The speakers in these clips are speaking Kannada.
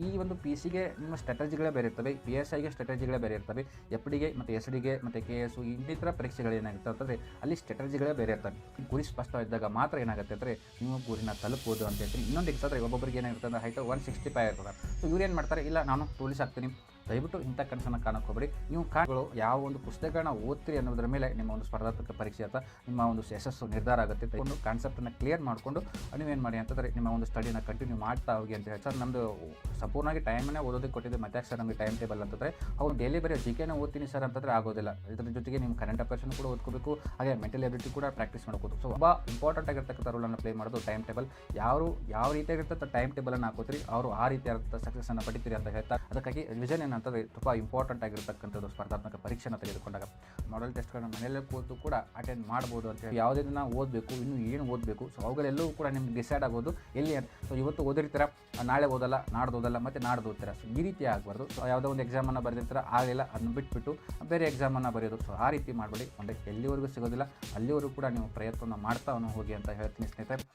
E ಒಂದು ಪಿ ಸಿಗೆ ನಿಮ್ಮ ಸ್ಟ್ರಾಟಜಿಗಳೇ ಬೇರೆ ಇರ್ತವೆ ಪಿ ಎಸ್ ಐಗೆ ಸ್ಟ್ರಾಟಜಿಗಳೇ ಬೇರೆ ಇರ್ತವೆ ಎಫ್ ಡಿಗೆ ಮತ್ತು ಎಸ್ ಡಿಗೆ ಮತ್ತು ಕೆ ಎಸ್ ಇನ್ನಿತರ ಪರೀಕ್ಷೆಗಳು ಏನಾಗುತ್ತೆ ಅಂತಂದರೆ ಅಲ್ಲಿ ಸ್ಟ್ರಾಟಜಿಗಳೇ ಬೇರೆ ಇರ್ತವೆ ಗುರಿ ಸ್ಪಷ್ಟವಾಗಿದ್ದಾಗ ಮಾತ್ರ ಏನಾಗುತ್ತೆ ಅಂದರೆ ನಿಮ್ಮ ಗುರಿನ ತಲುಪೋದು ಅಂತ ಹೇಳ್ತೀನಿ ಇನ್ನೊಂದು ಎಕ್ಸಾದ್ರೆ ಒಬ್ಬೊಬ್ಬರಿಗೆ ಏನಾಗುತ್ತೆ ಅಂದರೆ ಹೈಟ್ ಒನ್ ಸಿಕ್ಸ್ಟಿ ಫೈವ್ ಇರ್ತದೆ. ಸೊ ಇವ್ರು ಏನು ಮಾಡ್ತಾರೆ, ಇಲ್ಲ ನಾನು ಪೊಲೀಸ್ ಆಗ್ತೀನಿ. ದಯವಿಟ್ಟು ಇಂಥ ಕನಸನ್ನು ಕಾಣಕ್ಕೆ ಹೋಗ್ಬೇಡಿ. ನೀವು ಕಾಣಗಳು ಯಾವ ಒಂದು ಪುಸ್ತಕಗಳನ್ನ ಓದ್ತೀರಿ ಅನ್ನೋದ್ರ ಮೇಲೆ ನಿಮ್ಮ ಒಂದು ಸ್ಪರ್ಧಾತ್ಮಕ ಪರೀಕ್ಷೆ ಅಥವಾ ನಿಮ್ಮ ಒಂದು ಯಶಸ್ಸು ನಿರ್ಧಾರ ಆಗುತ್ತೆ ಒಂದು ಕಾನ್ಸೆಪ್ಟನ್ನು ಕ್ಲಿಯರ್ ಮಾಡಿಕೊಂಡು ನೀವೇನು ಮಾಡಿ ಅಂತಂದರೆ ನಿಮ್ಮ ಒಂದು ಸ್ಟಡಿನ ಕಂಟಿನ್ಯೂ ಮಾಡ್ತಾ ಹೋಗಿ ಅಂತ ಹೇಳಿ ಸರ್ ನಮ್ಮದು ಸಂಪೂರ್ಣವಾಗಿ ಟೈಮನ್ನೇ ಓದೋದಕ್ಕೆ ಕೊಟ್ಟಿದ್ದೆ ಮತ್ತೆ ಸರ್ ನಮಗೆ ಟೈಮ್ ಟೇಬಲ್ ಅಂತಂದರೆ, ಅವ್ರು ಡೈಲಿ ಬರೀ ಜಿ ಕೆನ ಓದ್ತೀನಿ ಸರ್ ಅಂತಂದರೆ ಆಗೋದಿಲ್ಲ. ಇದ್ರ ಜೊತೆಗೆ ನಿಮ್ಮ ಕರೆಂಟ್ ಅಫೇರ್ಸನ್ನು ಕೂಡ ಓದ್ಕೋಬೇಕು. ಹಾಗೆ ಮೆಂಟಲ್ ಎಬಿಲಿಟಿ ಕೂಡ ಪ್ರಾಕ್ಟೀಸ್ ಮಾಡ್ಕೋದು ಸೊ ಒಬ್ಬ ಇಂಪಾರ್ಟೆಂಟ್ ಆಗಿರ್ತಕ್ಕಂಥ ರೋಲನ್ನು ಪ್ಲೇ ಮಾಡೋದು ಟೈಮ್ ಟೇಬಲ್ ಯಾರು, ಯಾವ ರೀತಿಯಾಗಿರ್ತಕ್ಕಂಥ ಟೈಮ್ ಟೇಬಲನ್ನು ಹಾಕೋತೀರಿ, ಅವರು ಆ ರೀತಿಯಾದಂಥ ಸಕ್ಸಸ್ಸನ್ನು ಪಡಿತೀರಿ ಅಂತ ಹೇಳ್ತಾರೆ ಅದಕ್ಕಾಗಿ ವಿಷನ್ ಏನಂತಂದರೆ ತುಂಬ ಇಂಪಾರ್ಟೆಂಟ್ ಆಗಿರ್ತಕ್ಕಂಥದ್ದು ಸ್ಪರ್ಧಾತ್ಮಕ ಪರೀಕ್ಷೆನ ತೆಗೆದುಕೊಂಡಾಗ. ಮಾಡಲ್ ಟೆಸ್ಟ್ಗಳನ್ನ ಮನೆಯಲ್ಲೇ ಕೂತು ಕೂಡ ಅಟೆಂಡ್ ಮಾಡ್ಬೋದು ಅಂತ ಹೇಳಿ. ಯಾವುದೇ ದಿನ ಓದಬೇಕು, ಇನ್ನು ಏನು ಓದಬೇಕು ಸೊ ಅವುಗಳೆಲ್ಲವೂ ಕೂಡ ನಿಮ್ಗೆ ಡಿಸೈಡ್ ಆಗೋದು ಎಲ್ಲಿ ಸೊ ಇವತ್ತು ಓದಿರ್ತೀರ? ನಾಳೆ ಓದಲ್ಲ, ನಾಡ್ದು ಓದಲ್ಲ, ಮತ್ತು ನಾಡ್ದು ಉತ್ತರ. ಸೊ ಈ ರೀತಿ ಆಗಬಾರ್ದು. ಸೊ ಯಾವುದೋ ಒಂದು ಎಕ್ಸಾಮನ್ನು ಬರೆದಿರ್ತಾರೆ, ಆಗಲಿಲ್ಲ ಅದನ್ನು ಬಿಟ್ಬಿಟ್ಟು ಬೇರೆ ಎಕ್ಸಾಮನ್ನು ಬರೆಯೋದು. ಸೊ ಆ ರೀತಿ ಮಾಡಬೇಡಿ. ಒಂದು ಎಲ್ಲಿವರೆಗೂ ಸಿಗೋದಿಲ್ಲ, ಅಲ್ಲಿವರೆಗೂ ಕೂಡ ನೀವು ಪ್ರಯತ್ನವನ್ನು ಮಾಡ್ತಾ ಹೋಗಿ ಅಂತ ಹೇಳ್ತೀನಿ ಸ್ನೇಹಿತರೆ.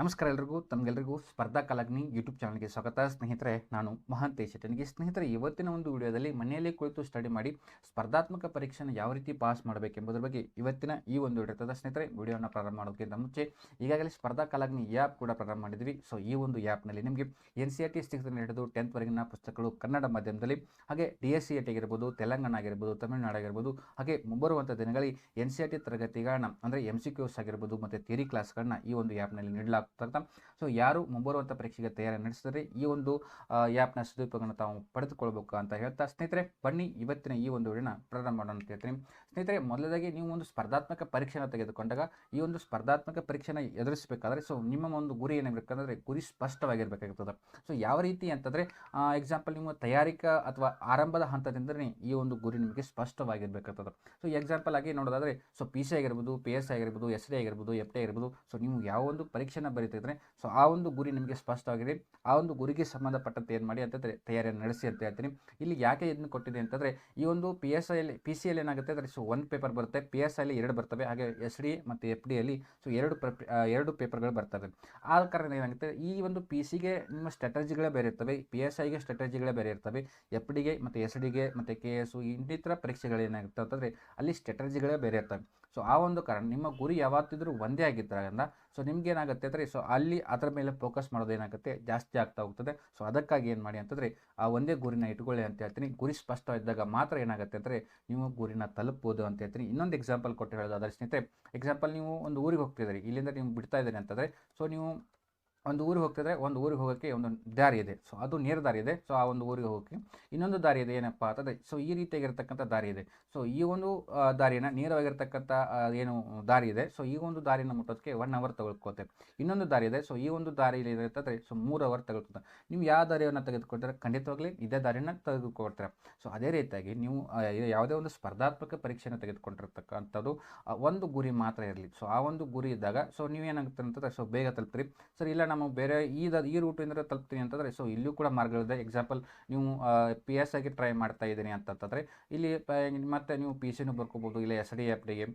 ನಮಸ್ಕಾರ ಎಲ್ರಿಗೂ ತಮಗೆಲ್ಲರಿಗೂ ಸ್ಪರ್ಧಾ ಕಲಾಗ್ನಿ ಯೂಟ್ಯೂಬ್ ಚಾನಲ್ಗೆ ಸ್ವಾಗತ. ಸ್ನೇಹಿತರೆ, ನಾನು ಮಹಾಂತೇಶ್ ನನಗೆ ಸ್ನೇಹಿತರೆ, ಇವತ್ತಿನ ಒಂದು ವಿಡಿಯೋದಲ್ಲಿ ಮನೆಯಲ್ಲೇ ಕುಳಿತು ಸ್ಟಡಿ ಮಾಡಿ ಸ್ಪರ್ಧಾತ್ಮಕ ಪರೀಕ್ಷೆನ ಯಾವ ರೀತಿ ಪಾಸ್ ಮಾಡಬೇಕೆಂಬುದರ ಬಗ್ಗೆ ಇವತ್ತಿನ ಈ ಒಂದು ವಿಡಿಯೋ ಇರ್ತದೆ. ಸ್ನೇಹಿತರೆ, ವಿಡಿಯೋನ ಪ್ರಾರಂಭ ಮಾಡೋದಕ್ಕಿಂತ ಮುಂಚೆ ಈಗಾಗಲೇ ಸ್ಪರ್ಧಾ ಕಲಾಗ್ನಿ ಆ್ಯಪ್ ಕೂಡ ಪ್ರಾರಂಭ ಮಾಡಿದ್ವಿ. ಸೊ, ಈ ಒಂದು ಆ್ಯಪ್ನಲ್ಲಿ ನಿಮಗೆ ಎನ್ ಸಿ ಆರ್ ಟಿ ಸಿಕ್ಸ್ನ ಹಿಡಿದು ಟೆಂತ್ವರೆಗಿನ ಪುಸ್ತಕಗಳು ಕನ್ನಡ ಮಾಧ್ಯಮದಲ್ಲಿ, ಹಾಗೆ ಡಿ ಎಸ್ ಸಿ ಆಗಿರ್ಬೋದು, ತೆಲಂಗಾಣ ಆಗಿರ್ಬೋದು, ತಮಿಳುನಾಡು ಆಗಿರ್ಬೋದು, ಹಾಗೆ ಮುಂಬರುವಂಥ ದಿನಗಳಲ್ಲಿ ಎನ್ ಸಿ ಆರ್ ಟಿ ತರಗತಿಗಳನ್ನ, ಅಂದರೆ ಎಂ ಸಿ ಕ್ಯೂಸ್ ಆಗಿರ್ಬೋದು, ಮತ್ತು ಥಿಯರಿ ಕ್ಲಾಸ್ಗಳನ್ನ ಈ ಒಂದು ಆ್ಯಪ್ನಲ್ಲಿ ನೀಡಲಾಗ್ತದೆ ಸೊ ಯಾರು ಮುಂಬರುವಂಥ ಪರೀಕ್ಷೆಗೆ ತಯಾರಿ ನಡೆಸಿದರೆ ಈ ಒಂದು ಆ್ಯಪ್ನ ಸದುಪಯೋಗವನ್ನು ತಾವು ಪಡೆದುಕೊಳ್ಬೇಕು ಅಂತ ಹೇಳ್ತಾ, ಸ್ನೇಹಿತರೆ ಬನ್ನಿ ಇವತ್ತಿನ ಈ ಒಂದು ವಿಡಿಯೋನ ಪ್ರಾರಂಭ ಮಾಡೋಣ ಅಂತ ಹೇಳ್ತೀನಿ. ಸ್ನೇಹಿತರೆ ಮೊದಲದಾಗಿ ನೀವು ಒಂದು ಸ್ಪರ್ಧಾತ್ಮಕ ಪರೀಕ್ಷೆನ ತೆಗೆದುಕೊಂಡಾಗ ಈ ಒಂದು ಸ್ಪರ್ಧಾತ್ಮಕ ಪರೀಕ್ಷೆನ ಎದುರಿಸಬೇಕಾದ್ರೆ ಸೊ ನಿಮ್ಮ ಒಂದು ಗುರಿ ಏನಿರಬೇಕಂದ್ರೆ ಗುರಿ ಸ್ಪಷ್ಟವಾಗಿರಬೇಕಾಗ್ತದೆ ಸೊ ಯಾವ ರೀತಿ ಅಂತಂದರೆ ಎಕ್ಸಾಂಪಲ್ ನಿಮ್ಮ ತಯಾರಿಕಾ ಅಥವಾ ಆರಂಭದ ಹಂತದಿಂದಲೇ ಈ ಒಂದು ಗುರಿ ನಿಮಗೆ ಸ್ಪಷ್ಟವಾಗಿರಬೇಕಾಗ್ತದೆ. ಸೊ ಎಕ್ಸಾಂಪಲ್ ಆಗಿ ನೋಡೋದಾದರೆ ಸೊ ಪಿ ಸಿ ಆಗಿರ್ಬೋದು ಪಿ ಎಸ್ ಆಗಿರ್ಬೋದು ಎಸ್ ಡಿ ಆಗಿರ್ಬೋದು ಎಫ್ ಡಿ ಆಗಿರ್ಬೋದು ಸೊ ನೀವು ಯಾವ ಒಂದು ಪರೀಕ್ಷೆನ ಬರೀತಿದ್ರೆ ಸೊ ಆ ಒಂದು ಗುರಿ ನಿಮಗೆ ಸ್ಪಷ್ಟವಾಗಿದೆ. ಆ ಒಂದು ಗುರಿಗೆ ಸಂಬಂಧಪಟ್ಟಂತೆ ಏನು ಮಾಡಿ ಅಂತಂದರೆ, ತಯಾರಿಯನ್ನು ನಡೆಸಿ ಅಂತ ಹೇಳ್ತೀನಿ. ಇಲ್ಲಿ ಯಾಕೆ ಇದನ್ನು ಕೊಟ್ಟಿದೆ ಅಂತಂದರೆ, ಈ ಒಂದು ಪಿ ಎಸ್ ಐಲಿ ಪಿ ಸಿ ಎಲ್ ಏನಾಗುತ್ತೆ ಅಂದರೆ ಸೊ ಒಂದು ಪೇಪರ್ ಬರುತ್ತೆ ಪಿ ಎಸ್ ಐಲಿ ಎರಡು ಬರ್ತವೆ, ಹಾಗೆ ಎಸ್ ಡಿ ಮತ್ತು ಎಫ್ ಡಿಯಲ್ಲಿ ಸೊ ಎರಡು ಪ್ರ- ಎರಡು ಪೇಪರ್ಗಳು ಬರ್ತವೆ. ಆ ಕಾರಣ ಏನಾಗುತ್ತೆ, ಈ ಒಂದು ಪಿ ಸಿಗೆ ನಿಮ್ಮ ಸ್ಟ್ರಾಟಜಿಗಳೇ ಬೇರೆ ಇರ್ತವೆ ಪಿ ಎಸ್ ಐಗೆ ಸ್ಟ್ರಾಟಜಿಗಳೇ ಬೇರೆ ಇರ್ತವೆ ಎಫ್ ಡಿಗೆ ಮತ್ತು ಎಸ್ ಡಿಗೆ ಮತ್ತು ಕೆ ಎಸ್ ಇನ್ನಿತರ ಪರೀಕ್ಷೆಗಳು ಏನಾಗುತ್ತೆ ಅಂತಂದರೆ ಅಲ್ಲಿ ಸ್ಟ್ರಾಟಜಿಗಳೇ ಬೇರೆ ಇರ್ತವೆ. ಸೊ ಆ ಒಂದು ಕಾರಣ, ನಿಮ್ಮ ಗುರಿ ಯಾವತ್ತಿದ್ರೂ ಒಂದೇ ಆಗಿದ್ದರಿಂದ ಸೊ ನಿಮ್ಗೆ ಏನಾಗುತ್ತೆ ಅಂದರೆ ಸೊ ಅಲ್ಲಿ ಅದರ ಮೇಲೆ ಫೋಕಸ್ ಮಾಡೋದು ಏನಾಗುತ್ತೆ ಜಾಸ್ತಿ ಆಗ್ತಾ ಹೋಗ್ತದೆ. ಸೊ ಅದಕ್ಕಾಗಿ ಏನು ಮಾಡಿ ಅಂತಂದರೆ, ಆ ಒಂದೇ ಗುರಿನ ಇಟ್ಕೊಳ್ಳಿ ಅಂತ ಹೇಳ್ತೀನಿ. ಗುರಿ ಸ್ಪಷ್ಟವಾಗಿದ್ದಾಗ ಮಾತ್ರ ಏನಾಗುತ್ತೆ ಅಂದರೆ, ನೀವು ಗುರಿನ ತಲುಪ್ಬೋದು ಅಂತ ಹೇಳ್ತೀನಿ. ಇನ್ನೊಂದು ಎಕ್ಸಾಂಪಲ್ ಕೊಟ್ಟು ಹೇಳೋದಾದ್ರೆ, ಸ್ನೇಹಿತರೆ ಎಕ್ಸಾಂಪಲ್ ನೀವು ಒಂದು ಊರಿಗೆ ಹೋಗ್ತಿದ್ದೀರಿ. ಇಲ್ಲಿಂದ ನೀವು ಬಿಡ್ತಾ ಇದ್ದೀರಿ ಅಂತಂದರೆ ಸೊ ನೀವು ಒಂದು ಊರಿಗೆ ಹೋಗ್ತಿದ್ರೆ ಒಂದು ಊರಿಗೆ ಹೋಗೋಕ್ಕೆ ಒಂದು ದಾರಿ ಇದೆ. ಸೊ ಅದು ನೇರ ದಾರಿ ಇದೆ. ಸೊ ಆ ಒಂದು ಊರಿಗೆ ಹೋಗೋಕ್ಕೆ ಇನ್ನೊಂದು ದಾರಿ ಇದೆ. ಏನಪ್ಪ ಅಂತಂದರೆ ಸೊ ಈ ರೀತಿಯಾಗಿರ್ತಕ್ಕಂಥ ದಾರಿ ಇದೆ. ಸೊ ಈ ಒಂದು ದಾರಿಯನ್ನು ನೇರವಾಗಿರ್ತಕ್ಕಂಥ ಏನು ದಾರಿ ಇದೆ. ಸೊ ಈ ಒಂದು ದಾರಿನ ಮುಟ್ಟೋದಕ್ಕೆ ಒನ್ ಅವರ್ ತಗೊಳ್ಕೋತೆ. ಇನ್ನೊಂದು ದಾರಿ ಇದೆ. ಸೊ ಈ ಒಂದು ದಾರಿಯಲ್ಲಿ ಅಂತಂದರೆ ಸೊ ಮೂರು ಅವರ್ ತಗೊಳ್ಕೊತ. ನೀವು ಯಾವ ದಾರಿಯನ್ನು ತೆಗೆದುಕೊಳ್ತಾರೆ? ಖಂಡಿತವಾಗಲಿ ಇದೇ ದಾರಿನ ತೆಗೆದುಕೊಳ್ತಾರೆ. ಸೊ ಅದೇ ರೀತಿಯಾಗಿ ನೀವು ಯಾವುದೇ ಒಂದು ಸ್ಪರ್ಧಾತ್ಮಕ ಪರೀಕ್ಷೆಯನ್ನು ತೆಗೆದುಕೊಂಡಿರ್ತಕ್ಕಂಥದ್ದು ಒಂದು ಗುರಿ ಮಾತ್ರ ಇರಲಿ. ಸೊ ಆ ಒಂದು ಗುರಿ ಇದ್ದಾಗ ಸೊ ನೀವೇನಾಗುತ್ತೆ ಅಂತಂದರೆ ಸೊ ಬೇಗ ತಲುಪ್ತೀರಿ. ಸರ್, ಇಲ್ಲ, ನಮ್ಮ ಬೇರೆ ಈ ಈ ರೂಟಿಂದ ತಲುಪ್ತೀನಿ ಅಂತಂದರೆ ಸೊ ಇಲ್ಲೂ ಕೂಡ ಮಾರ್ಗಗಳಿದೆ. ಎಕ್ಸಾಂಪಲ್ ನೀವು ಪಿ ಎಸ್ ಆಗಿ ಟ್ರೈ ಮಾಡ್ತಾ ಇದ್ದೀನಿ ಅಂತಂತಂದರೆ, ಇಲ್ಲಿ ಮತ್ತೆ ನೀವು ಪಿ ಸಿನೂ ಬರ್ಕೋಬೋದು, ಇಲ್ಲ ಎಸ್ ಡಿ ಎಫ್ ಡಿಗೆ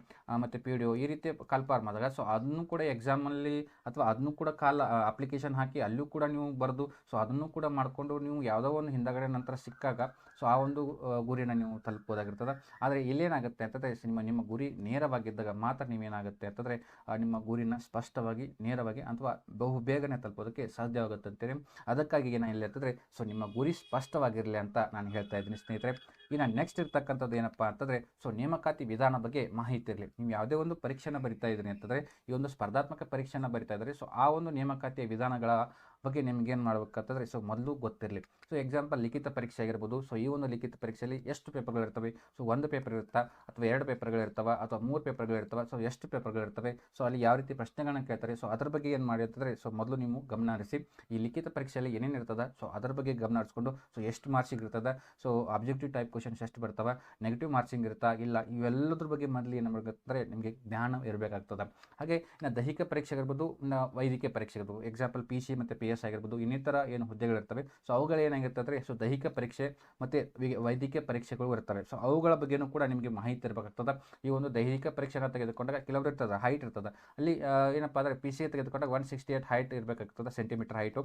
ಮತ್ತು ಪಿ ಡಿ ಒ ಈ ರೀತಿ ಕಾಲ್ಪಾರ್ ಮಾಡಿದಾಗ ಸೊ ಅದನ್ನು ಕೂಡ ಎಕ್ಸಾಮಲ್ಲಿ ಅಥವಾ ಅದನ್ನು ಕೂಡ ಕಾಲ್ ಅಪ್ಲಿಕೇಶನ್ ಹಾಕಿ ಅಲ್ಲೂ ಕೂಡ ನೀವು ಬರೆದು ಸೊ ಅದನ್ನು ಕೂಡ ಮಾಡಿಕೊಂಡು ನೀವು ಯಾವುದೋ ಒಂದು ಹಿಂದಗಡೆ ನಂತರ ಸಿಕ್ಕಾಗ ಸೊ ಆ ಒಂದು ಗುರಿನ ನೀವು ತಲುಪೋದಾಗಿರ್ತದೆ ಆದರೆ ಇಲ್ಲೇನಾಗುತ್ತೆ ಅಂತಂದರೆ ನಿಮ್ಮ ನಿಮ್ಮ ಗುರಿ ನೇರವಾಗಿದ್ದಾಗ ಮಾತ್ರ ನೀವೇನಾಗುತ್ತೆ ಅಂತಂದರೆ ನಿಮ್ಮ ಗುರಿನ ಸ್ಪಷ್ಟವಾಗಿ, ನೇರವಾಗಿ ಅಥವಾ ಬಹು ಬೇಗನೆ ತಲುಪೋದಕ್ಕೆ ಸಾಧ್ಯವಾಗುತ್ತೆ ಅಂತೇಳಿ ಅದಕ್ಕಾಗಿ ಏನ ಇಲ್ಲ ಅಂತಂದರೆ, ಸೊ ನಿಮ್ಮ ಗುರಿ ಸ್ಪಷ್ಟವಾಗಿರಲಿ ಅಂತ ನಾನು ಹೇಳ್ತಾ ಇದ್ದೀನಿ ಸ್ನೇಹಿತರೆ. ಇನ್ನು ನೆಕ್ಸ್ಟ್ ಇರ್ತಕ್ಕಂಥದ್ದು ಏನಪ್ಪ ಅಂತಂದರೆ, ಸೊ ನೇಮಕಾತಿ ವಿಧಾನ ಬಗ್ಗೆ ಮಾಹಿತಿ ಇರಲಿ. ನೀವು ಯಾವುದೇ ಒಂದು ಪರೀಕ್ಷೆನ ಬರಿತಾ ಇದ್ದೀನಿ ಅಂತಂದರೆ, ಈ ಒಂದು ಸ್ಪರ್ಧಾತ್ಮಕ ಪರೀಕ್ಷೆನ ಬರಿತಾ ಇದ್ದಾರೆ ಸೊ ಆ ಒಂದು ನೇಮಕಾತಿಯ ವಿಧಾನಗಳ ಬಗ್ಗೆ ನಿಮ್ಗೇನು ಮಾಡ್ಬೇಕಂತಂದರೆ ಸೊ ಮೊದಲು ಗೊತ್ತಿರಲಿ. ಸೊ ಎಕ್ಸಾಂಪಲ್ ಲಿಖಿತ ಪರೀಕ್ಷೆ ಆಗಿರ್ಬೋದು ಸೊ ಈ ಒಂದು ಲಿಖಿತ ಪರೀಕ್ಷೆಯಲ್ಲಿ ಎಷ್ಟು ಪೇಪರ್ಗಳಿರ್ತವೆ ಸೊ ಒಂದು ಪೇಪರ್ ಇರುತ್ತಾ? ಅಥವಾ ಎರಡು ಪೇಪರ್ಗಳಿರ್ತವೆ ಅಥವಾ ಮೂರು ಪೇಪರ್ಗಳು ಪೇಪರ್ಗಳಿರ್ತವೆ ಸೊ ಎಷ್ಟು ಪೇಪರ್ಗಳು ಇರ್ತವೆ? ಸೊ ಅಲ್ಲಿ ಯಾವ ರೀತಿ ಪ್ರಶ್ನೆಗಳನ್ನ ಕೇಳ್ತಾರೆ? ಸೊ ಅದ್ರ ಬಗ್ಗೆ ಏನು ಮಾಡಿ ಸೊ ಮೊದಲು ನೀವು ಗಮನ ಹರಿಸಿ ಈ ಲಿಖಿತ ಪರೀಕ್ಷೆಯಲ್ಲಿ ಏನೇನು ಇರ್ತದೆ? ಸೊ ಅದ್ರ ಬಗ್ಗೆ ಗಮನ ಹರಿಸ್ಕೊಂಡು ಸೊ ಎಷ್ಟು ಮಾರ್ಕ್ಸಿಗೆ ಇರ್ತದೆ? ಸೊ ಆಬ್ಜೆಕ್ಟಿವ್ ಟೈಪ್ ಕ್ವಶನ್ಸ್ ಎಷ್ಟು ಬರ್ತವೆ? ನೆಗೆಟಿವ್ ಮಾರ್ಕ್ಸಿಂಗ್ ಇರುತ್ತಾ? ಇಲ್ಲ, ಇವೆಲ್ಲದ್ರ ಬಗ್ಗೆ ಮೊದಲು ಏನು ಮಾಡಬೇಕಂದ್ರೆ ನಿಮಗೆ ಜ್ಞಾನ ಇರಬೇಕಾಗ್ತದೆ. ಹಾಗೆ ದೈಹಿಕ ಪರೀಕ್ಷೆ ಇನ್ನು ವೈದ್ಯಕೀಯ ಪರೀಕ್ಷೆ ಇರ್ಬೋದು ಎಕ್ಸಾಂಪಲ್ ಪಿ ಸಿ ಮತ್ತು ಪಿ ಎಸ್ ಆಗಿರ್ಬೋದು, ಇನ್ನಿತರ ಏನು ಹುದ್ದೆಗಳಿರ್ತವೆ ಸೊ ಅವುಗಳು ಏನಾಗಿರ್ತದೆ ಸೊ ದೈಹಿಕ ಪರೀಕ್ಷೆ ಮತ್ತು ವೈದ್ಯಕೀಯ ಪರೀಕ್ಷೆಗಳು ಇರ್ತವೆ. ಸೊ ಅವುಗಳ ಬಗ್ಗೆನೂ ಕೂಡ ನಿಮಗೆ ಮಾಹಿತಿ ಇರಬೇಕಾಗ್ತದೆ. ಈ ಒಂದು ದೈಹಿಕ ಪರೀಕ್ಷೆನ ತೆಗೆದುಕೊಂಡಾಗ ಕೆಲವರು ಇರ್ತದೆ ಹೈಟ್ ಇರ್ತದೆ. ಅಲ್ಲಿ ಏನಪ್ಪ ಅಂದರೆ ಪಿ ಸಿ ತೆಗೆದುಕೊಂಡಾಗ ಒನ್ ಸಿಕ್ಸ್ಟಿ ಏಟ್ ಹೈಟ್ ಇರಬೇಕಾಗ್ತದೆ ಸೆಂಟಿಮೀಟರ್ ಹೈಟು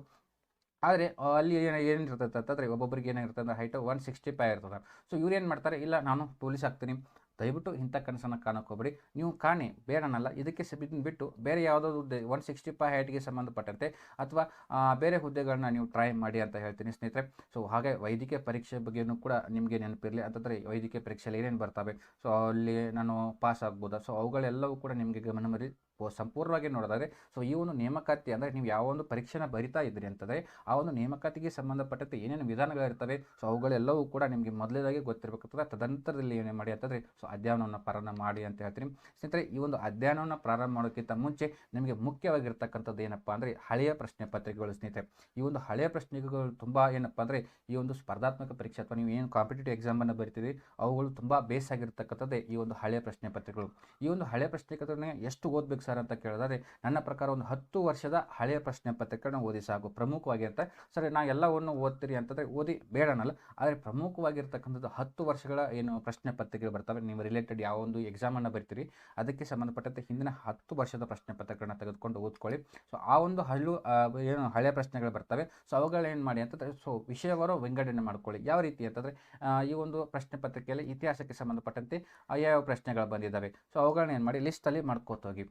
ಆದರೆ, ಅಲ್ಲಿ ಏನು ಏನಿರ್ತದೆ ಅಂತಂದರೆ ಒಬ್ಬೊಬ್ಬರಿಗೆ ಏನಾಗಿರ್ತದೆ ಹೈಟು ಒನ್ ಸಿಕ್ಸ್ಟಿ ಫೈವ್ ಇರ್ತದೆ. ಸೊ ಇವ್ರು ಏನು ಮಾಡ್ತಾರೆ? ಇಲ್ಲ, ನಾನು ಪೊಲೀಸ್ ಆಗ್ತೀನಿ. ದಯವಿಟ್ಟು ಇಂಥ ಕನಸನ್ನು ಕಾಣಕ್ಕೆ ಹೋಗ್ಬೇಡಿ ನೀವು ಕಾಣಿ, ಬೇಡನಲ್ಲ, ಇದಕ್ಕೆ ಬಿಟ್ಟು ಬೇರೆ ಯಾವುದೋ ಹುದ್ದೆ ಒನ್ ಸಿಕ್ಸ್ಟಿ ಫೈವ್ ಹೈಟ್ಗೆ ಸಂಬಂಧಪಟ್ಟಂತೆ ಅಥವಾ ಬೇರೆ ಹುದ್ದೆಗಳನ್ನ ನೀವು ಟ್ರೈ ಮಾಡಿ ಅಂತ ಹೇಳ್ತೀನಿ ಸ್ನೇಹಿತರೆ. ಸೊ ಹಾಗೆ ವೈದ್ಯಕೀಯ ಪರೀಕ್ಷೆ ಬಗ್ಗೆಯೂ ಕೂಡ ನಿಮಗೆ ನೆನಪಿರಲಿ. ಅಂತಂದರೆ ವೈದ್ಯಕೀಯ ಪರೀಕ್ಷೆಯಲ್ಲಿ ಏನೇನು ಬರ್ತವೆ? ಸೊ ಅಲ್ಲಿ ನಾನು ಪಾಸ್ ಆಗ್ಬೋದಾ? ಸೊ ಅವುಗಳೆಲ್ಲವೂ ಕೂಡ ನಿಮಗೆ ಗಮನ ಪೋ- ಸಂಪೂರ್ಣವಾಗಿ ನೋಡೋದಾದರೆ ಸೊ ಈ ಒಂದು ನೇಮಕಾತಿ ಅಂದರೆ ನೀವು ಯಾವ ಒಂದು ಪರೀಕ್ಷೆನ ಬರಿತಾ ಇದ್ದೀರಿ ಅಂತಂದರೆ, ಆ ಒಂದು ನೇಮಕಾತಿಗೆ ಸಂಬಂಧಪಟ್ಟಂತೆ ಏನೇನು ವಿಧಾನಗಳಿರ್ತವೆ ಸೊ ಅವುಗಳೆಲ್ಲವೂ ಕೂಡ ನಿಮಗೆ ಮೊದಲೇದಾಗಿ ಗೊತ್ತಿರಬೇಕಾಗ್ತದೆ ತದನಂತರದಲ್ಲಿ ಏನೇ ಮಾಡಿ ಅಂತಂದರೆ ಸೊ ಅಧ್ಯಯನವನ್ನು ಪ್ರಾರಂಭ ಮಾಡಿ ಅಂತ ಹೇಳ್ತೀನಿ. ಸ್ನೇಹಿತರೆ, ಈ ಒಂದು ಅಧ್ಯಯನವನ್ನು ಪ್ರಾರಂಭ ಮಾಡೋಕ್ಕಿಂತ ಮುಂಚೆ ನಿಮಗೆ ಮುಖ್ಯವಾಗಿರ್ತಕ್ಕಂಥದ್ದು ಏನಪ್ಪ ಅಂದರೆ, ಹಳೆಯ ಪ್ರಶ್ನೆ ಪತ್ರಿಕೆಗಳು ಸ್ನೇಹಿತರೆ. ಈ ಒಂದು ಹಳೆಯ ಪ್ರಶ್ನೆಗಳು ತುಂಬ ಏನಪ್ಪ ಅಂದರೆ, ಈ ಒಂದು ಸ್ಪರ್ಧಾತ್ಮಕ ಪರೀಕ್ಷೆ ಅಥವಾ ನೀವು ಏನು ಕಾಂಪಿಟೇಟಿವ್ ಎಕ್ಸಾಮನ್ನು ಬರಿತೀರಿ, ಅವುಗಳು ತುಂಬ ಬೇಸ್ ಆಗಿರ್ತಕ್ಕಂಥದ್ದೇ ಈ ಒಂದು ಹಳೆಯ ಪ್ರಶ್ನೆ ಪತ್ರಿಕೆಗಳು. ಈ ಒಂದು ಹಳೆಯ ಪ್ರಶ್ನೆ ಪತ್ರಿಕೆ ಎಷ್ಟು ಓದಬೇಕು ಸರ್ ಅಂತ ಕೇಳಿದ್ರೆ ನನ್ನ ಪ್ರಕಾರ ಒಂದು ಹತ್ತು ವರ್ಷದ ಹಳೆಯ ಪ್ರಶ್ನೆ ಪತ್ರಿಕೆಗಳನ್ನ ಓದಿ ಸಾಕು, ಪ್ರಮುಖವಾಗಿ ಅಂತ. ಸರಿ, ನಾ ಎಲ್ಲವನ್ನು ಓದ್ತೀರಿ ಅಂತಂದರೆ ಓದಿ ಬೇಡನಲ್ಲ ಆದರೆ ಪ್ರಮುಖವಾಗಿರ್ತಕ್ಕಂಥದ್ದು ಹತ್ತು ವರ್ಷಗಳ ಏನು ಪ್ರಶ್ನೆ ಪತ್ರಿಕೆಗಳು ಬರ್ತವೆ, ನೀವು ರಿಲೇಟೆಡ್ ಯಾವ ಒಂದು ಎಕ್ಸಾಮನ್ನು ಬರ್ತೀರಿ, ಅದಕ್ಕೆ ಸಂಬಂಧಪಟ್ಟಂತೆ ಹಿಂದಿನ ಹತ್ತು ವರ್ಷದ ಪ್ರಶ್ನೆ ಪತ್ರಿಕೆಗಳನ್ನ ತೆಗೆದುಕೊಂಡು ಓದ್ಕೊಳ್ಳಿ. ಸೊ ಆ ಒಂದು ಹಳ್ಳು ಏನು ಹಳೆಯ ಪ್ರಶ್ನೆಗಳು ಬರ್ತವೆ ಸೊ ಏನು ಮಾಡಿ ಅಂತಂದರೆ ಸೊ ವಿಷಯವರು ವಿಂಗಡಣೆ ಮಾಡ್ಕೊಳ್ಳಿ. ಯಾವ ರೀತಿ ಅಂತಂದರೆ ಈ ಒಂದು ಪ್ರಶ್ನೆ ಪತ್ರಿಕೆಯಲ್ಲಿ ಇತಿಹಾಸಕ್ಕೆ ಸಂಬಂಧಪಟ್ಟಂತೆ ಯಾವ ಪ್ರಶ್ನೆಗಳು ಬಂದಿದ್ದಾವೆ ಸೊ ಅವುಗಳನ್ನ ಏನು ಮಾಡಿ ಲಿಸ್ಟಲ್ಲಿ ಮಾಡ್ಕೋತ ಹೋಗಿ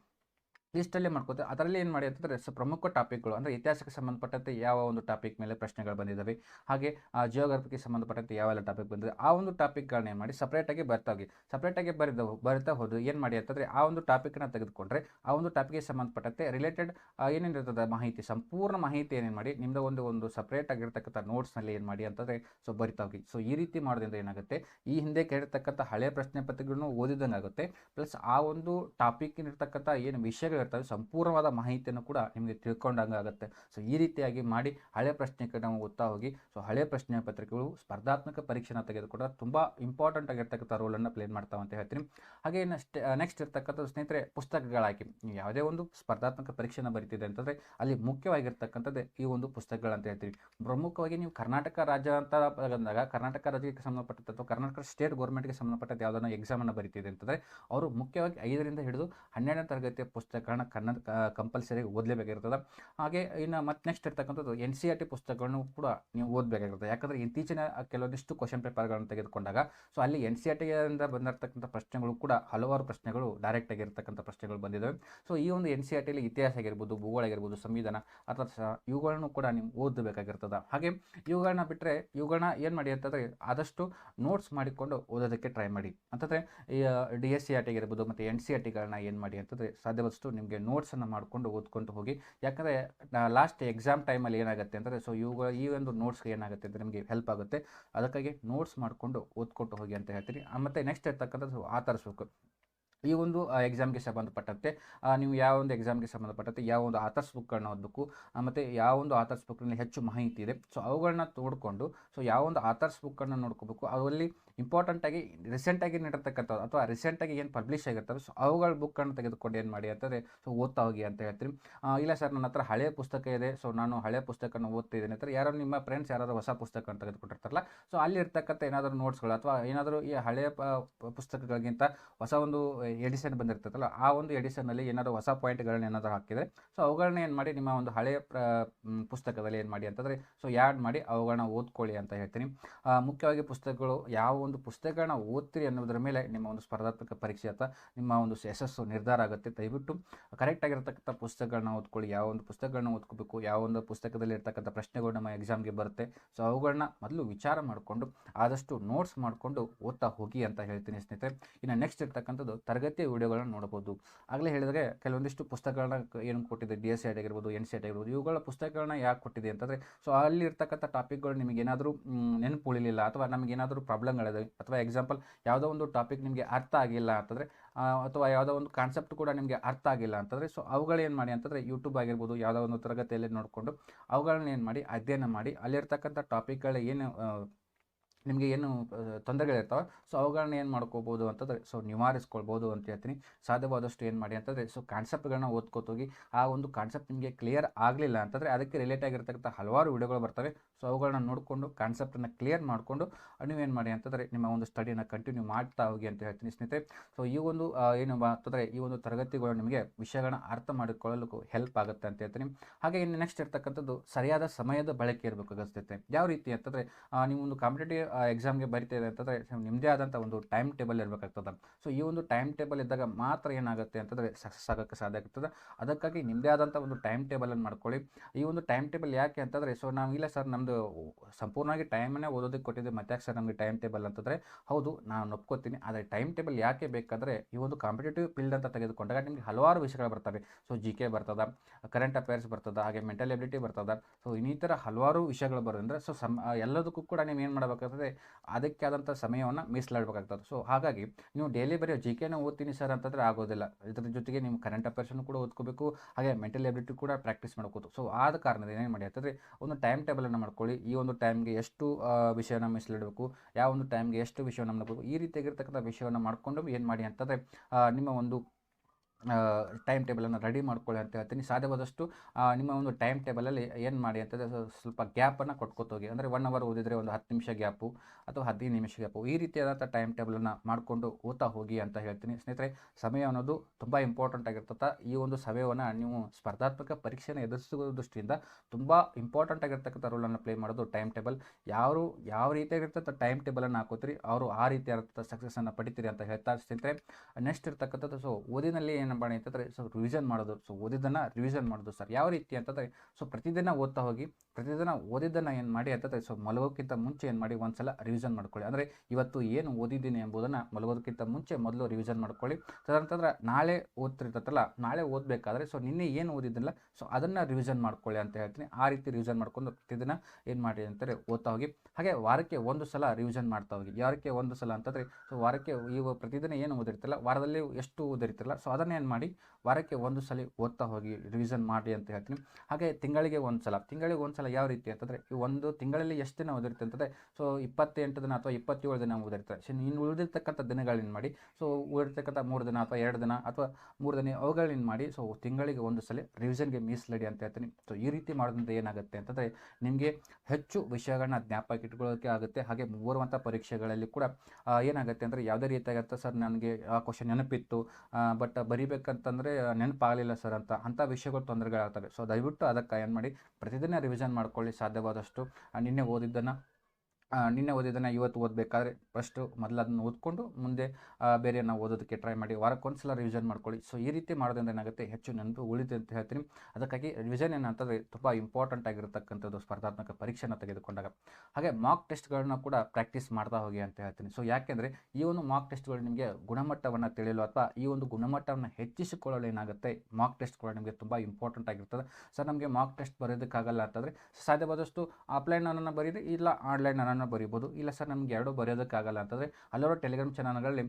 ಲಿಸ್ಟಲ್ಲೇ ಮಾಡ್ಕೋತೆ ಅದರಲ್ಲಿ ಏನು ಮಾಡಿ ಅಂತಂದರೆ ಸೊ ಪ್ರಮುಖ ಟಾಪಿಕ್ಗಳು ಅಂದರೆ ಇತಿಹಾಸಕ್ಕೆ ಸಂಬಂಧಪಟ್ಟಂತೆ ಯಾವ ಒಂದು ಟಾಪಿಕ್ ಮೇಲೆ ಪ್ರಶ್ನೆಗಳು ಬಂದಿದ್ದಾವೆ ಹಾಗೆ ಜಿಯೋಗ್ರಫಿಗೆ ಸಂಬಂಧಪಟ್ಟಂತೆ ಯಾವೆಲ್ಲ ಟಾಪಿಕ್ ಬಂದಿದೆ, ಆ ಒಂದು ಟಾಪಿಕ್ಗಳನ್ನ ಏನು ಮಾಡಿ ಸಪ್ರೇಟಾಗಿ ಬರ್ತಾ ಹೋಗಿ ಸಪ್ರೇಟಾಗಿ ಬರೆದ, ಬರ್ತಾ ಹೋದು ಏನು ಮಾಡಿ ಅಂತಂದರೆ ಆ ಒಂದು ಟಾಪಿಕ್ನ ತೆಗೆದುಕೊಂಡ್ರೆ ಆ ಒಂದು ಟಾಪಿಕ್ಗೆ ಸಂಬಂಧಪಟ್ಟಂತೆ ರಿಲೇಟೆಡ್ ಏನೇನಿರ್ತದೆ ಮಾಹಿತಿ, ಸಂಪೂರ್ಣ ಮಾಹಿತಿ ಏನೇನು ಮಾಡಿ ನಿಮ್ಮದು ಒಂದು ಒಂದು ಸಪ್ರೇಟಾಗಿರ್ತಕ್ಕಂಥ ನೋಟ್ಸ್ನಲ್ಲಿ ಏನು ಮಾಡಿ ಅಂತಂದರೆ ಸೊ ಬರಿತಾ ಹೋಗಿ. ಸೊ ಈ ರೀತಿ ಮಾಡೋದ್ರಿಂದ ಏನಾಗುತ್ತೆ, ಈ ಹಿಂದೆ ಕೇಳಿರ್ತಕ್ಕಂಥ ಹಳೆಯ ಪ್ರಶ್ನೆ ಪತ್ರಿಕೆಗಳನ್ನು ಓದಿದಂಗೆ ಆಗುತ್ತೆ ಪ್ಲಸ್ ಆ ಒಂದು ಟಾಪಿಕ್ ಏನು ಏನು ವಿಷಯಗಳಿರ್ತವೆ ಸಂಪೂರ್ಣವಾದ ಮಾಹಿತಿಯನ್ನು ಕೂಡ ನಿಮಗೆ ತಿಳ್ಕೊಂಡಂಗೆ ಆಗುತ್ತೆ. ಸೊ ಈ ರೀತಿಯಾಗಿ ಮಾಡಿ ಹಳೆ ಪ್ರಶ್ನೆಗೆ ನಾವು ಓದ್ತಾ ಹೋಗಿ ಸೊ ಹಳೆ ಪ್ರಶ್ನೆ ಪತ್ರಿಕೆಗಳು ಸ್ಪರ್ಧಾತ್ಮಕ ಪರೀಕ್ಷೆನ ತೆಗೆದುಕೊಂಡ್ರೆ ತುಂಬ ಇಂಪಾರ್ಟೆಂಟ್ ಆಗಿರ್ತಕ್ಕಂಥ ರೋಲನ್ನು ಪ್ಲೇ ಮಾಡ್ತಾವೆ ಅಂತ ಹೇಳ್ತೀನಿ. ಹಾಗೆ ನೆಕ್ಸ್ಟ್ ನೆಕ್ಸ್ಟ್ ಇರ್ತಕ್ಕಂಥ ಸ್ನೇಹಿತರೆ ಪುಸ್ತಕಗಳಾಗಿ. ಯಾವುದೇ ಒಂದು ಸ್ಪರ್ಧಾತ್ಮಕ ಪರೀಕ್ಷೆನ ಬರೀತಿದೆ ಅಂತಂದರೆ ಅಲ್ಲಿ ಮುಖ್ಯವಾಗಿರ್ತಕ್ಕಂಥದ್ದೇ ಈ ಒಂದು ಪುಸ್ತಕಗಳಂತ ಹೇಳ್ತೀವಿ. ಪ್ರಮುಖವಾಗಿ ನೀವು ಕರ್ನಾಟಕ ರಾಜ್ಯ ಅಂತ ಬಂದಾಗ, ಕರ್ನಾಟಕ ರಾಜ್ಯಕ್ಕೆ ಸಂಬಂಧಪಟ್ಟದ್ದು ಅಥವಾ ಕರ್ನಾಟಕ ಸ್ಟೇಟ್ ಗೌರ್ಮೆಂಟ್ಗೆ ಸಂಬಂಧಪಟ್ಟದ್ದು ಯಾವುದನ್ನು ಎಕ್ಸಾಮನ್ನು ಬರೀತಿದೆ ಅಂತಂದರೆ, ಅವರು ಮುಖ್ಯವಾಗಿ ಐದರಿಂದ ಹಿಡಿದು ಹನ್ನೆರಡನೇ ತರಗತಿಯ ಪುಸ್ತಕಗಳನ್ನ ಕನ್ನಡ ಕಂಪಲ್ಸರಿ ಓದಲೇಬೇಕಾಗಿರ್ತದೆ. ಹಾಗೆ ಇನ್ನು ಮತ್ತೆ ನೆಕ್ಸ್ಟ್ ಇರ್ತಕ್ಕಂಥದ್ದು ಎನ್ ಸಿ ಆರ್ ಟಿ ಪುಸ್ತಕಗಳನ್ನು ಕೂಡ ನೀವು ಓದಬೇಕಾಗಿರ್ತದೆ. ಯಾಕಂದರೆ ಇತ್ತೀಚಿನ ಕೆಲವೊಂದಿಷ್ಟು ಕ್ವಶನ್ ಪೇಪರ್ಗಳನ್ನು ತೆಗೆದುಕೊಂಡಾಗ ಸೊ ಅಲ್ಲಿ ಎನ್ ಸಿ ಆರ್ ಟಿಯಿಂದ ಬಂದಿರತಕ್ಕಂಥ ಪ್ರಶ್ನೆಗಳು ಕೂಡ ಹಲವಾರು ಪ್ರಶ್ನೆಗಳು ಡೈರೆಕ್ಟ್ ಆಗಿರ್ತಕ್ಕಂಥ ಪ್ರಶ್ನೆಗಳು ಬಂದಿದ್ದಾವೆ ಸೊ ಈ ಒಂದು ಎನ್ ಸಿ ಆರ್ ಟಿಲಿ ಇತಿಹಾಸ ಆಗಿರ್ಬೋದು, ಭೂಗೋಳ ಆಗಿರ್ಬೋದು, ಸಂವಿಧಾನ ಅಥವಾ ಇವುಗಳನ್ನು ಕೂಡ ನೀವು ಓದಬೇಕಾಗಿರ್ತದೆ. ಹಾಗೆ ಇವುಗಳನ್ನ ಬಿಟ್ಟರೆ ಇವುಗಳನ್ನ ಏನು ಮಾಡಿ ಅಂತಂದರೆ ಆದಷ್ಟು ನೋಟ್ಸ್ ಮಾಡಿಕೊಂಡು ಓದೋದಕ್ಕೆ ಟ್ರೈ ಮಾಡಿ. ಅಂತಂದರೆ D S C R T ಆಗಿರ್ಬೋದು ಮತ್ತು ಎನ್ ಸಿ ಆರ್ ಟಿಗಳನ್ನ ಏನು ಮಾಡಿ ಅಂತಂದರೆ ಸಾಧ್ಯವಾದಷ್ಟು ನಿಮಗೆ ನೋಟ್ಸನ್ನು ಮಾಡಿಕೊಂಡು ಓದ್ಕೊಂಡು ಹೋಗಿ. ಯಾಕಂದರೆ ಲಾಸ್ಟ್ ಎಕ್ಸಾಮ್ ಟೈಮಲ್ಲಿ ಏನಾಗುತ್ತೆ ಅಂದರೆ ಸೊ ಇವುಗಳ ಈ ಒಂದು ನೋಟ್ಸ್ಗೆ ಏನಾಗುತ್ತೆ ಅಂದರೆ ನಿಮಗೆ ಹೆಲ್ಪ್ ಆಗುತ್ತೆ. ಅದಕ್ಕಾಗಿ ನೋಟ್ಸ್ ಮಾಡಿಕೊಂಡು ಓದ್ಕೊಂಡು ಹೋಗಿ ಅಂತ ಹೇಳ್ತೀನಿ. ಮತ್ತು ನೆಕ್ಸ್ಟ್ ಇರ್ತಕ್ಕಂಥದ್ದು ಆತರಿಸ್ಬೇಕು. ಈ ಒಂದು ಎಕ್ಸಾಮ್ಗೆ ಸಂಬಂಧಪಟ್ಟಂತೆ ನೀವು ಯಾವ ಒಂದು ಎಕ್ಸಾಮ್ಗೆ ಸಂಬಂಧಪಟ್ಟಂತೆ ಯಾವ ಒಂದು ಆಥರ್ಸ್ ಬುಕ್ಗಳನ್ನ ಓದಬೇಕು ಮತ್ತು ಯಾವ ಒಂದು ಆಥರ್ಸ್ ಬುಕ್ನಲ್ಲಿ ಹೆಚ್ಚು ಮಾಹಿತಿ ಇದೆ. ಸೊ ಅವುಗಳನ್ನ ತೋಡ್ಕೊಂಡು ಸೊ ಯಾವ ಒಂದು ಆಥರ್ಸ್ ಬುಕ್ಗಳನ್ನ ನೋಡ್ಕೋಬೇಕು ಅವರಲ್ಲಿ ಇಂಪಾರ್ಟೆಂಟಾಗಿ ರೀಸೆಂಟಾಗಿ ನೀಡಿರ್ತಕ್ಕಂಥ ಅಥವಾ ರೀಸೆಂಟಾಗಿ ಏನು ಪಬ್ಲಿಷ್ ಆಗಿರ್ತವೆ ಸೊ ಅವುಗಳ ಬುಕ್ಕನ್ನು ತೆಗೆದುಕೊಂಡು ಏನು ಮಾಡಿ ಅಂತಂದರೆ ಸೊ ಓದ್ತಾ ಹೋಗಿ ಅಂತ ಹೇಳ್ತೀನಿ. ಇಲ್ಲ ಸರ್ ನನ್ನ ಹತ್ರ ಹಳೆಯ ಪುಸ್ತಕ ಇದೆ ಸೊ ನಾನು ಹಳೆಯ ಪುಸ್ತಕನ ಓದ್ತಿದ್ದೀನಿ ಅಂತ ಯಾರೋ ನಿಮ್ಮ ಫ್ರೆಂಡ್ಸ್ ಯಾರಾದ್ರು ಹೊಸ ಪುಸ್ತಕವನ್ನು ತೆಗೆದುಕೊಂಡಿರ್ತಾರಲ್ಲ ಸೊ ಅಲ್ಲಿ ಇರ್ತಕ್ಕಂಥ ಏನಾದರೂ ನೋಟ್ಸ್ಗಳು ಅಥವಾ ಏನಾದರೂ ಈ ಹಳೆಯ ಪುಸ್ತಕಗಳಿಗಿಂತ ಹೊಸ ಒಂದು ಎಡಿಷನ್ ಬಂದಿರ್ತಲ್ಲ ಆ ಒಂದು ಎಡಿಷನಲ್ಲಿ ಏನಾದರೂ ಹೊಸ ಪಾಯಿಂಟ್ಗಳನ್ನ ಏನಾದರೂ ಹಾಕಿದೆ ಸೊ ಅವುಗಳನ್ನ ಏನು ಮಾಡಿ ನಿಮ್ಮ ಒಂದು ಹಳೆಯ ಪುಸ್ತಕದಲ್ಲಿ ಏನು ಮಾಡಿ ಅಂತಂದರೆ ಸೊ ಯಾಡ್ ಮಾಡಿ ಅವುಗಳನ್ನ ಓದ್ಕೊಳ್ಳಿ ಅಂತ ಹೇಳ್ತೀನಿ. ಮುಖ್ಯವಾಗಿ ಪುಸ್ತಕಗಳು ಯಾವ ಒಂದು ಪುಸ್ತಕಗಳನ್ನ ಓದ್ತೀರಿ ಅನ್ನೋದ್ರ ಮೇಲೆ ನಿಮ್ಮ ಒಂದು ಸ್ಪರ್ಧಾತ್ಮಕ ಪರೀಕ್ಷೆ ಅಥವಾ ನಿಮ್ಮ ಒಂದು ಯಶಸ್ಸು ನಿರ್ಧಾರ ಆಗುತ್ತೆ. ದಯವಿಟ್ಟು ಕರೆಕ್ಟ್ ಆಗಿರ್ತಕ್ಕಂಥ ಪುಸ್ತಕಗಳನ್ನ ಓದ್ಕೊಳ್ಳಿ. ಯಾವ ಒಂದು ಪುಸ್ತಕಗಳನ್ನ ಓದ್ಕೋಬೇಕು? ಯಾವ ಒಂದು ಪುಸ್ತಕದಲ್ಲಿ ಇರ್ತಕ್ಕಂಥ ಪ್ರಶ್ನೆಗಳು ನಮ್ಮ ಎಕ್ಸಾಮ್ಗೆ ಬರುತ್ತೆ. ಸೊ ಅವುಗಳನ್ನ ಮೊದಲು ವಿಚಾರ ಮಾಡಿಕೊಂಡು ಆದಷ್ಟು ನೋಟ್ಸ್ ಮಾಡಿಕೊಂಡು ಓದ್ತಾ ಹೋಗಿ ಅಂತ ಹೇಳ್ತೀನಿ ಸ್ನೇಹಿತರೆ. ಇನ್ನು ನೆಕ್ಸ್ಟ್ ಇರ್ತಕ್ಕಂಥದ್ದು ತರಗತಿ ವಿಡಿಯೋಗಳನ್ನ ನೋಡ್ಬೋದು ಆಗಲೇ ಹೇಳಿದ್ರೆ ಕೆಲವೊಂದಿಷ್ಟು ಪುಸ್ತಕಗಳನ್ನ ಏನು ಕೊಟ್ಟಿದೆ? ಡಿ ಎಸ್ ಸಿ ಆಗಿರ್ಬೋದು ಎನ್ ಸಿ ಆಗಿರ್ಬೋದು, ಇವುಗಳ ಪುಸ್ತಕಗಳನ್ನ ಯಾಕೆ ಕೊಟ್ಟಿದೆ ಅಂತಂದರೆ ಸೊ ಅಲ್ಲಿ ಇರ್ತಕ್ಕಂಥ ಟಾಪಿಕ್ಗಳು ನಿಮಗೇನಾದರೂ ನೆನಪು ಉಳಿಲಿಲ್ಲ ಅಥವಾ ನಮಗೆ ಏನಾದರೂ ಪ್ರಾಬ್ಲಮ್ಗಳಿದೆ ಅಥವಾ ಎಕ್ಸಾಂಪಲ್ ಯಾವುದೋ ಒಂದು ಟಾಪಿಕ್ ನಿಮಗೆ ಅರ್ಥ ಆಗಿಲ್ಲ ಅಂತಂದರೆ ಅಥವಾ ಯಾವುದೋ ಒಂದು ಕಾನ್ಸೆಪ್ಟ್ ಕೂಡ ನಿಮಗೆ ಅರ್ಥ ಆಗಿಲ್ಲ ಅಂತಂದರೆ ಸೊ ಅವುಗಳೇನು ಮಾಡಿ ಅಂತಂದರೆ ಯೂಟ್ಯೂಬ್ ಆಗಿರ್ಬೋದು, ಯಾವುದೋ ಒಂದು ತರಗತಿಯಲ್ಲಿ ನೋಡಿಕೊಂಡು ಅವುಗಳನ್ನ ಏನು ಮಾಡಿ, ಅಧ್ಯಯನ ಮಾಡಿ, ಅಲ್ಲಿರ್ತಕ್ಕಂಥ ಟಾಪಿಕ್ಗಳ ಏನು ನಿಮಗೆ ಏನು ತೊಂದರೆಗಳಿರ್ತಾವೆ ಸೊ ಅವುಗಳನ್ನ ಏನು ಮಾಡ್ಕೋಬೋದು ಅಂತಂದರೆ ಸೊ ನಿವಾರಿಸ್ಕೊಳ್ಬೋದು ಅಂತ ಹೇಳ್ತೀನಿ. ಸಾಧ್ಯವಾದಷ್ಟು ಏನು ಮಾಡಿ ಅಂತಂದರೆ ಸೊ ಕಾನ್ಸೆಪ್ಟ್ಗಳನ್ನ ಓದ್ಕೋತೋಗಿ ಆ ಒಂದು ಕಾನ್ಸೆಪ್ಟ್ ನಿಮಗೆ ಕ್ಲಿಯರ್ ಆಗಲಿಲ್ಲ ಅಂತಂದರೆ, ಅದಕ್ಕೆ ರಿಲೇಟ್ ಆಗಿರ್ತಕ್ಕಂಥ ಹಲವಾರು ವಿಡಿಯೋಗಳು ಬರ್ತವೆ. ಸೊ ಅವುಗಳನ್ನ ನೋಡಿಕೊಂಡು ಕಾನ್ಸೆಪ್ಟನ್ನು ಕ್ಲಿಯರ್ ಮಾಡಿಕೊಂಡು ನೀವೇನು ಮಾಡಿ ಅಂತಂದರೆ, ನಿಮ್ಮ ಒಂದು ಸ್ಟಡಿನ ಕಂಟಿನ್ಯೂ ಮಾಡ್ತಾ ಹೋಗಿ ಅಂತ ಹೇಳ್ತೀನಿ ಸ್ನೇಹಿತರೆ. ಸೊ ಈ ಒಂದು ಏನು ಅಂತಂದರೆ, ಈ ಒಂದು ತರಗತಿಗಳು ನಿಮಗೆ ವಿಷಯಗಳನ್ನ ಅರ್ಥ ಮಾಡಿಕೊಳ್ಳಲು ಹೆಲ್ಪ್ ಆಗುತ್ತೆ ಅಂತ ಹೇಳ್ತೀನಿ. ಹಾಗೆ ಇನ್ನು ನೆಕ್ಸ್ಟ್ ಇರ್ತಕ್ಕಂಥದ್ದು, ಸರಿಯಾದ ಸಮಯದ ಬಳಕೆ ಇರಬೇಕಾಗುತ್ತೆ ಯಾವ ರೀತಿ ಅಂತಂದರೆ ನೀವು ಒಂದು ಕಾಂಪಿಟೇಟಿವ್ ಎಕ್ಸಾಮ್ಗೆ ಬರಿತಾ ಇದೆ ಅಂತಂದರೆ ನಿಮ್ಮದೇ ಆದಂಥ ಒಂದು ಟೈಮ್ ಟೇಬಲ್ ಇರಬೇಕಾಗ್ತದೆ. ಸೊ ಈ ಒಂದು ಟೈಮ್ ಟೇಬಲ್ ಇದ್ದಾಗ ಮಾತ್ರ ಏನಾಗುತ್ತೆ ಅಂತಂದರೆ ಸಕ್ಸಸ್ ಆಗೋಕ್ಕೆ ಸಾಧ್ಯ ಆಗ್ತದೆ. ಅದಕ್ಕಾಗಿ ನಿಮ್ಮದೇ ಆದಂಥ ಒಂದು ಟೈಮ್ ಟೇಬಲನ್ನು ಮಾಡ್ಕೊಳ್ಳಿ. ಈ ಒಂದು ಟೈಮ್ ಟೇಬಲ್ ಯಾಕೆ ಅಂತಂದರೆ ಸೊ ನಾವು, ಇಲ್ಲ ಸರ್ ನಮ್ಮದು ಸಂಪೂರ್ಣವಾಗಿ ಟೈಮನ್ನೇ ಓದೋದಕ್ಕೆ ಕೊಟ್ಟಿದ್ದೆ. ಮತ್ತೆ ಯಾಕೆ ಸರ್ ನಮಗೆ ಟೈಮ್ ಟೇಬಲ್ ಅಂತಂದರೆ, ಹೌದು, ನಾನು ಒಪ್ಕೋತೀನಿ, ಆದರೆ ಟೈಮ್ ಟೇಬಲ್ ಯಾಕೆ ಬೇಕಾದರೆ ಈ ಒಂದು ಕಾಂಪಿಟೇಟಿವ್ ಫೀಲ್ಡ್ ಅಂತ ತೆಗೆದುಕೊಂಡಾಗ ನಿಮಗೆ ಹಲವಾರು ವಿಷಯಗಳು ಬರ್ತವೆ. ಸೊ ಜಿ ಕೆ ಬರ್ತದ ಕರೆಂಟ್ ಅಫೇರ್ಸ್ ಬರ್ತದ, ಹಾಗೆ ಮೆಂಟಲ್ ಎಬಿಲಿಟಿ ಬರ್ತದ. ಸೊ ಇನ್ನಿತರ ಹಲವಾರು ವಿಷಯಗಳು ಬರೋದ್ರಿಂದ ಸೊ ಸಮ, ಎಲ್ಲದಕ್ಕೂ ಕೂಡ ನೀವು ಏನು ಮಾಡಬೇಕಾಗ್ತದೆ ಅದಕ್ಕೆ ಆದಂಥ ಸಮಯವನ್ನು ಮೀಸಲಾಡಬೇಕಾಗ್ತದೆ. ಸೊ ಹಾಗಾಗಿ ನೀವು ಡೈಲಿ ಬರೀ ಜಿ ಕೆನ ಓದ್ತೀನಿ ಸರ್ ಅಂತಂದರೆ ಆಗೋದಿಲ್ಲ. ಇದರ ಜೊತೆಗೆ ನೀವು ಕರೆಂಟ್ ಅಫೇರ್ಸನ್ನು ಕೂಡ ಓದ್ಕೋಬೇಕು, ಹಾಗೆ ಮೆಂಟಲ್ ಎಬಿಲಿಟಿ ಕೂಡ ಪ್ರಾಕ್ಟೀಸ್ ಮಾಡ್ಕೋದು. ಸೊ ಆದ ಕಾರಣದಿಂದ ಏನು ಮಾಡಿ ಅಂತಂದರೆ ಒಂದು ಟೈಮ್ ಟೇಬಲನ್ನು ಮಾಡ್ಕೊಳ್ಳಿ. ಈ ಒಂದು ಟೈಮ್ಗೆ ಎಷ್ಟು ವಿಷಯನ ಮೀಸಲಿಡಬೇಕು, ಯಾವ ಒಂದು ಟೈಮ್ಗೆ ಎಷ್ಟು ವಿಷಯವನ್ನು ಮಾಡಬೇಕು ಈ ರೀತಿಯಾಗಿರ್ತಕ್ಕಂಥ ವಿಷಯವನ್ನು ಮಾಡಿಕೊಂಡು ಏನು ಮಾಡಿ ಅಂತಂದರೆ ನಿಮ್ಮ ಒಂದು ಟೈಮ್ ಟೇಬಲನ್ನು ರೆಡಿ ಮಾಡ್ಕೊಳ್ಳಿ ಅಂತ ಹೇಳ್ತೀನಿ. ಸಾಧ್ಯವಾದಷ್ಟು ನಿಮ್ಮ ಒಂದು ಟೈಮ್ ಟೇಬಲಲ್ಲಿ ಏನು ಮಾಡಿ ಅಂತಂದರೆ ಸ್ವ- ಸ್ವಲ್ಪ ಗ್ಯಾಪನ್ನು ಕೊಟ್ಕೊತೋಗಿ ಅಂದರೆ ಒನ್ ಅವರ್ ಓದಿದರೆ ಒಂದು ಹತ್ತು ನಿಮಿಷ ಗ್ಯಾಪು ಅಥವಾ ಹದಿನೈದು ನಿಮಿಷ ಗ್ಯಾಪು ಈ ರೀತಿಯಾದಂಥ ಟೈಮ್ ಟೇಬಲನ್ನು ಮಾಡಿಕೊಂಡು ಓದ್ತಾ ಹೋಗಿ ಅಂತ ಹೇಳ್ತೀನಿ. ಸ್ನೇಹಿತರೆ, ಸಮಯ ಅನ್ನೋದು ತುಂಬ ಇಂಪಾರ್ಟೆಂಟ್ ಆಗಿರ್ತದೆ. ಈ ಒಂದು ಸಮಯವನ್ನು ನೀವು ಸ್ಪರ್ಧಾತ್ಮಕ ಪರೀಕ್ಷೆಯನ್ನು ಎದುರಿಸುವ ದೃಷ್ಟಿಯಿಂದ ತುಂಬ ಇಂಪಾರ್ಟೆಂಟ್ ಆಗಿರ್ತಕ್ಕಂಥ ರೋಲನ್ನು ಪ್ಲೇ ಮಾಡೋದು ಟೈಮ್ ಟೇಬಲ್ ಯಾರು ಯಾವ ರೀತಿಯಾಗಿರ್ತಕ್ಕಂಥ ಟೈಮ್ ಟೇಬಲನ್ನು ಹಾಕೋತೀರಿ, ಅವರು ಆ ರೀತಿಯಾದಂಥ ಸಕ್ಸಸ್ಸನ್ನು ಪಡಿತೀರಿ ಅಂತ ಹೇಳ್ತಾ ಸ್ನೇಹಿತರೆ ನೆಕ್ಸ್ಟ್ ಇರ್ತಕ್ಕಂಥದ್ದು ಸೊ ಓದಿನಲ್ಲಿ ಏನು ಮಾಡಿ ಅಂತಂದರೆ ಸೊ ರಿವಿಷನ್ ಮಾಡೋದು ಸೊ ಓದಿದ್ದನ್ನು ರಿವಿಷನ್ ಮಾಡೋದು ಸರ್ ಯಾವ ರೀತಿ ಅಂತಂದರೆ ಸೊ ಪ್ರತಿದಿನ ಓದ್ತಾ ಹೋಗಿ, ಪ್ರತಿದಿನ ಓದಿದ್ದನ್ನು ಏನು ಮಾಡಿ ಅಂತಂದರೆ ಸೊ ಮಲಗೋಕ್ಕಿಂತ ಮುಂಚೆ ಏನು ಮಾಡಿ ಒಂದು ಸಲ ರಿವಿಷನ್ ಮಾಡ್ಕೊಳ್ಳಿ. ಅಂದರೆ ಇವತ್ತು ಏನು ಓದಿದ್ದೀನಿ ಎಂಬುದನ್ನು ಮಲಗೋದಕ್ಕಿಂತ ಮುಂಚೆ ಮೊದಲು ರಿವಿಷನ್ ಮಾಡ್ಕೊಳ್ಳಿ. ತದನಂತರ ನಾಳೆ ಓದ್ತಿರ್ತಲ್ಲ ನಾಳೆ ಓದಬೇಕಾದ್ರೆ ಸೊ ನಿನ್ನೆ ಏನು ಓದಿದ್ದಿಲ್ಲ ಸೊ ಅದನ್ನು ರಿವಿಷನ್ ಮಾಡ್ಕೊಳ್ಳಿ ಅಂತ ಹೇಳ್ತೀನಿ. ಆ ರೀತಿ ರಿವಿಷನ್ ಮಾಡ್ಕೊಂಡು ಪ್ರತಿದಿನ ಏನು ಮಾಡಿ ಅಂತಾರೆ ಓದ್ತಾ ಹೋಗಿ. ಹಾಗೆ ವಾರಕ್ಕೆ ಒಂದು ಸಲ ರಿವಿಷನ್ ಮಾಡ್ತಾ ಹೋಗಿ. ವಾರಕ್ಕೆ ಒಂದು ಸಲ ಅಂತಂದರೆ ಸೊ ವಾರಕ್ಕೆ ಇವು ಪ್ರತಿದಿನ ಏನು ಓದಿರ್ತಿಲ್ಲ, ವಾರದಲ್ಲಿ ಎಷ್ಟು ಓದಿರ್ತಿಲ್ಲ ಸೊ ಅದನ್ನ ಏನು ಮಾಡಿ ವಾರಕ್ಕೆ ಒಂದು ಸಲ ಓದ್ತಾ ಹೋಗಿ ರಿವಿಷನ್ ಮಾಡಿ ಅಂತ ಹೇಳ್ತೀನಿ. ಹಾಗೆ ತಿಂಗಳಿಗೆ ಒಂದು ಸಲ, ತಿಂಗಳಿಗೆ ಒಂದು ಸಲ ಯಾವ ರೀತಿ ಅಂತಂದರೆ ಈ ಒಂದು ತಿಂಗಳಲ್ಲಿ ಎಷ್ಟು ದಿನ ಓದಿರುತ್ತೆ ಅಂತಂದರೆ, ಸೊ ಇಪ್ಪತ್ತೆಂಟು ದಿನ ಅಥವಾ ಇಪ್ಪತ್ತೇಳು ದಿನ ಓದಿರ್ತಾರೆ. ಸೊ ನೀನು ಉಳಿದಿರ್ತಕ್ಕಂಥ ದಿನಗಳನ್ನ ಮಾಡಿ, ಸೊ ಉಳಿದಿರ್ತಕ್ಕಂಥ ಮೂರು ದಿನ ಅಥವಾ ಎರಡು ದಿನ ಅಥವಾ ಮೂರು ದಿನ ಅವುಗಳನ್ನ ಮಾಡಿ, ಸೊ ತಿಂಗಳಿಗೆ ಒಂದು ಸಲ ರಿವಿಷನ್ಗೆ ಮೀಸಲಿಡಿ ಅಂತ ಹೇಳ್ತೀನಿ. ಸೊ ಈ ರೀತಿ ಮಾಡೋದ್ರಿಂದ ಏನಾಗುತ್ತೆ ಅಂತಂದರೆ, ನಿಮಗೆ ಹೆಚ್ಚು ವಿಷಯಗಳನ್ನ ಜ್ಞಾಪಕ ಇಟ್ಕೊಳ್ಳೋಕ್ಕೆ ಆಗುತ್ತೆ. ಹಾಗೆ ಬರುವಂಥ ಪರೀಕ್ಷೆಗಳಲ್ಲಿ ಕೂಡ ಏನಾಗುತ್ತೆ ಅಂದರೆ ಯಾವುದೇ ರೀತಿಯಾಗುತ್ತೆ ಸರ್, ನನಗೆ ಆ ಕ್ವಶನ್ ನೆನಪಿತ್ತು ಬಟ್ ಬರಿಬೇಕಂತಂದರೆ ನೆನಪಾಗಲಿಲ್ಲ ಸರ್ ಅಂತ. ಅಂಥ ವಿಷಯಗಳು ತೊಂದರೆಗಳಾಗ್ತವೆ. ಸೊ ದಯವಿಟ್ಟು ಅದಕ್ಕೆ ಏನು ಮಾಡಿ ಪ್ರತಿದಿನ ರಿವಿಷನ್ ಮಾಡ್ಕೊಳ್ಳಿ ಸಾಧ್ಯವಾದಷ್ಟು. ನಿನ್ನೆ ಓದಿದ್ದನ್ನು ನಿನ್ನೆ ಓದಿದ್ದನ್ನು ಇವತ್ತು ಓದಬೇಕಾದ್ರೆ ಫಸ್ಟು ಮೊದಲು ಅದನ್ನು ಓದ್ಕೊಂಡು ಮುಂದೆ ಬೇರೆ ನಾವು ಓದೋದಕ್ಕೆ ಟ್ರೈ ಮಾಡಿ ವಾರಕ್ಕೊಂದ್ಸಲ ರಿವಿಷನ್ ಮಾಡ್ಕೊಳ್ಳಿ. ಸೊ ಈ ರೀತಿ ಮಾಡೋದ್ರಿಂದ ಏನಾಗುತ್ತೆ? ಹೆಚ್ಚು ನೆನಪು ಉಳಿತು ಅಂತ ಹೇಳ್ತೀನಿ. ಅದಕ್ಕಾಗಿ ರಿವಿಷನ್ ಏನಂತಂದರೆ ತುಂಬ ಇಂಪಾರ್ಟೆಂಟ್ ಆಗಿರತಕ್ಕಂಥದ್ದು ಸ್ಪರ್ಧಾತ್ಮಕ ಪರೀಕ್ಷೆನ ತೆಗೆದುಕೊಂಡಾಗ. ಹಾಗೆ ಮಾಕ್ ಟೆಸ್ಟ್ಗಳನ್ನ ಕೂಡ ಪ್ರಾಕ್ಟೀಸ್ ಮಾಡ್ತಾ ಹೋಗಿ ಅಂತ ಹೇಳ್ತೀನಿ. ಸೊ ಯಾಕೆಂದರೆ ಈ ಒಂದು ಮಾಕ್ ಟೆಸ್ಟ್ಗಳು ನಿಮಗೆ ಗುಣಮಟ್ಟವನ್ನು ತಿಳಿಯಲು ಅಥವಾ ಈ ಒಂದು ಗುಣಮಟ್ಟವನ್ನು ಹೆಚ್ಚಿಸಿಕೊಳ್ಳಲು ಏನಾಗುತ್ತೆ? ಮಾಕ್ ಟೆಸ್ಟ್ಗಳು ನಿಮಗೆ ತುಂಬ ಇಂಪಾರ್ಟೆಂಟ್ ಆಗಿರ್ತದೆ. ಸರ್ ನಮಗೆ ಮಾಕ್ ಟೆಸ್ಟ್ ಬರೆಯೋದಕ್ಕಾಗಲ್ಲ ಅಂತಂದರೆ ಸಾಧ್ಯವಾದಷ್ಟು ಆಫ್ಲೈನ್ ಅನ್ನು ಬರೀರಿ, ಇಲ್ಲ ಆನ್ಲೈನ್ ಅನ್ನ ಬರೀಬೋದು. ಇಲ್ಲ ಸರ್, ನಮ್ಗೆ ಎರಡೂ ಬರೆಯೋದಕ್ಕಾಗಲ್ಲ ಅಂತಂದರೆ ಹಲವಾರು ಟೆಲಿಗ್ರಾಮ್ ಚಾನಲ್ಗಳಲ್ಲಿ